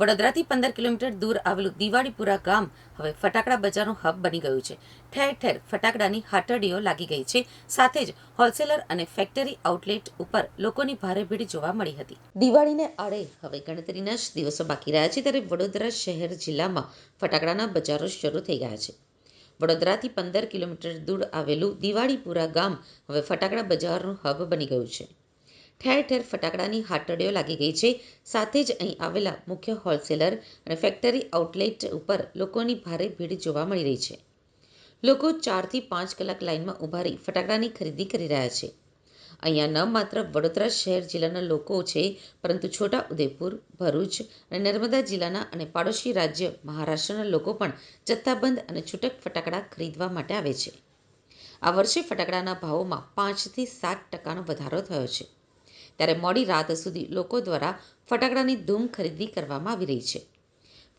વડોદરાથી પંદર કિલોમીટર દૂર આવેલું દિવાળીપુરા ગામ હવે ફટાકડા બજારનું હબ બની ગયું છે. ઠેર ઠેર ફટાકડાની હાટડીઓ લાગી ગઈ છે. સાથે જ હોલસેલર અને ફેક્ટરી આઉટલેટ ઉપર લોકોની ભારે ભીડ જોવા મળી હતી. દિવાળીને આડે હવે ગણતરીના જ દિવસો બાકી રહ્યા છે ત્યારે વડોદરા શહેર જિલ્લામાં ફટાકડાના બજારો શરૂ થઈ ગયા છે. વડોદરાથી પંદર કિલોમીટર દૂર આવેલું દિવાળીપુરા ગામ હવે ફટાકડા બજારનું હબ બની ગયું છે. ઠેર ઠેર ફટાકડાની હાટડીઓ લાગી ગઈ છે. સાથે જ અહીં આવેલા મુખ્ય હોલસેલર અને ફેક્ટરી આઉટલેટ ઉપર લોકોની ભારે ભીડ જોવા મળી રહી છે. લોકો ચારથી પાંચ કલાક લાઇનમાં ઊભા રહી ફટાકડાની ખરીદી કરી રહ્યા છે. અહીંયા ન માત્ર વડોદરા શહેર જિલ્લાના લોકો છે, પરંતુ છોટા ઉદેપુર, ભરૂચ અને નર્મદા જિલ્લાના અને પાડોશી રાજ્ય મહારાષ્ટ્રના લોકો પણ જથ્થાબંધ અને છૂટક ફટાકડા ખરીદવા માટે આવે છે. આ વર્ષે ફટાકડાના ભાવોમાં પાંચથી સાત ટકાનો વધારો થયો છે. ત્યારે મોડી રાત સુધી લોકો દ્વારા ફટાકડાની ધૂમ ખરીદી કરવામાં આવી રહી છે.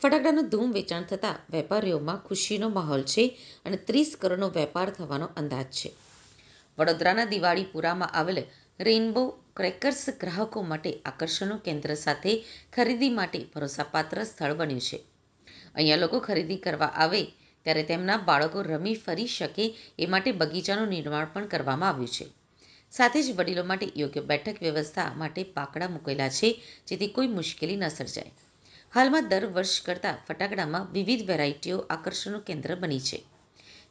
ફટાકડાનું ધૂમ વેચાણ થતાં વેપારીઓમાં ખુશીનો માહોલ છે અને ત્રીસ કરોડનો વેપાર થવાનો અંદાજ છે. વડોદરાના દિવાળીપુરામાં આવેલ રેઇનબો ક્રેકર્સ ગ્રાહકો માટે આકર્ષણનું કેન્દ્ર સાથે ખરીદી માટે ભરોસાપાત્ર સ્થળ બન્યું છે. અહીંયા લોકો ખરીદી કરવા આવે ત્યારે તેમના બાળકો રમી ફરી શકે એ માટે બગીચાનું નિર્માણ પણ કરવામાં આવ્યું છે. સાથે જ વડીલો માટે યોગ્ય બેઠક વ્યવસ્થા માટે પાકડા મૂકેલા છે, જેથી કોઈ મુશ્કેલી ન સર્જાય. હાલમાં દર વર્ષ કરતાં ફટાકડામાં વિવિધ વેરાયટીઓ આકર્ષણનું કેન્દ્ર બની છે.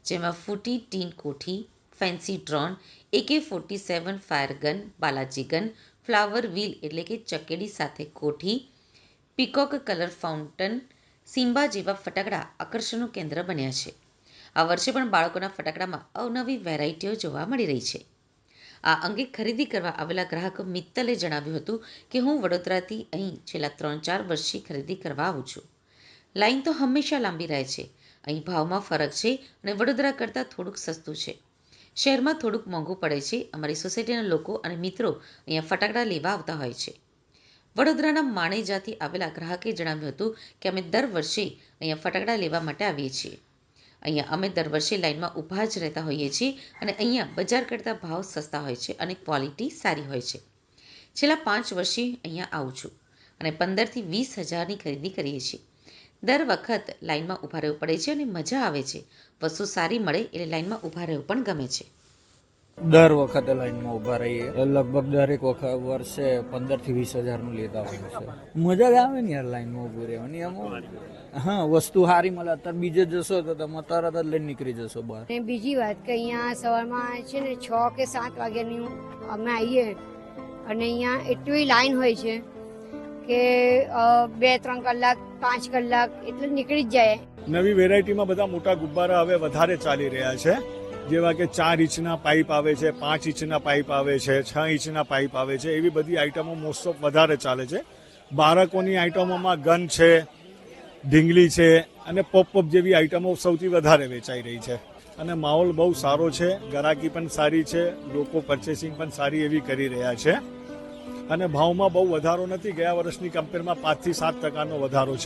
જેમાં ફૂટી ટીન કોઠી, fancy drone, AK forty seven fire gun, Balaji gun, flower wheel એટલે કે ચકેડી સાથે કોઠી, પીકોક કલર ફાઉન્ટન, સિમ્બા જેવા ફટાકડા આકર્ષણનું કેન્દ્ર બન્યા છે. આ વર્ષે પણ બાળકોના ફટાકડામાં અવનવી વેરાયટીઓ જોવા મળી રહી છે. આ અંગે ખરીદી કરવા આવેલા ગ્રાહક મિત્તલે જણાવ્યું હતું કે હું વડોદરાથી અહીં છેલ્લા ત્રણ ચાર વર્ષથી ખરીદી કરવા આવું છું. લાઈન તો હંમેશા લાંબી રહે છે. અહીં ભાવમાં ફરક છે અને વડોદરા કરતાં થોડુંક સસ્તું છે. શહેરમાં થોડુંક મોંઘું પડે છે. અમારી સોસાયટીના લોકો અને મિત્રો અહીંયા ફટાકડા લેવા આવતા હોય છે. વડોદરાના માણેજાથી આવેલા ગ્રાહકે જણાવ્યું હતું કે અમે દર વર્ષે અહીંયા ફટાકડા લેવા માટે આવીએ છીએ. અહીંયા અમે દર વર્ષે લાઇનમાં ઊભા જ રહેતા હોઈએ છીએ અને અહીંયા બજાર કરતાં ભાવ સસ્તા હોય છે અને ક્વોલિટી સારી હોય છે. છેલ્લા પાંચ વર્ષથી અહીંયા આવું છું અને પંદરથી વીસ હજારની ખરીદી કરીએ છીએ. દર વખત લાઇનમાં ઊભા રહેવું પડે છે અને મજા આવે છે. વસ્તુ સારી મળે એટલે લાઇનમાં ઊભા રહેવું પણ ગમે છે. દર વખતે લાઈનમાં ઊભા રહીએ. લગભગ દરેક વખત વર્ષે પંદરથી વીસ હજારનું લેતા હોય છે મજા જ આવે ને યાર લાઈનમાં ઊભું રહેવાની આમાં હા વસ્તુ સારી મળે. અત્યારે બીજે જશો તો તમે તરત જ લઈને નીકળી જશો બહાર. અને બીજી વાત કે અહીંયા સવારમાં છે ને છ કે સાત વાગ્યાની અમે આવીએ અને અહીંયા એટલી લાઈન હોય છે કે બે ત્રણ કલાક પાંચ કલાક એટલે નીકળી જ જાય. નવી વેરાયટીમાં બધા મોટા ગુબ્બારા હવે વધારે ચાલી રહ્યા છે. જેવા કે ચાર ઇંચના પાઇપ આવે છે, પાંચ ઇંચના પાઇપ આવે છે, છ ઇંચના પાઇપ આવે છે, એવી બધી આઇટમો મોસ્ટ ઓફ વધારે ચાલે છે. બાળકોની આઇટમોમાં ગન છે, ઢીંગલી છે અને પોપ પોપ જેવી આઇટમો સૌથી વધારે વેચાઈ રહી છે. અને માહોલ બહુ સારો છે, ગરાકી પણ સારી છે, લોકો પરચેસિંગ પણ સારી એવી કરી રહ્યા છે. અને ભાવમાં બહુ વધારો નથી, ગયા વર્ષની કમ્પેરમાં પાંચથી સાત ટકાનો વધારો છે.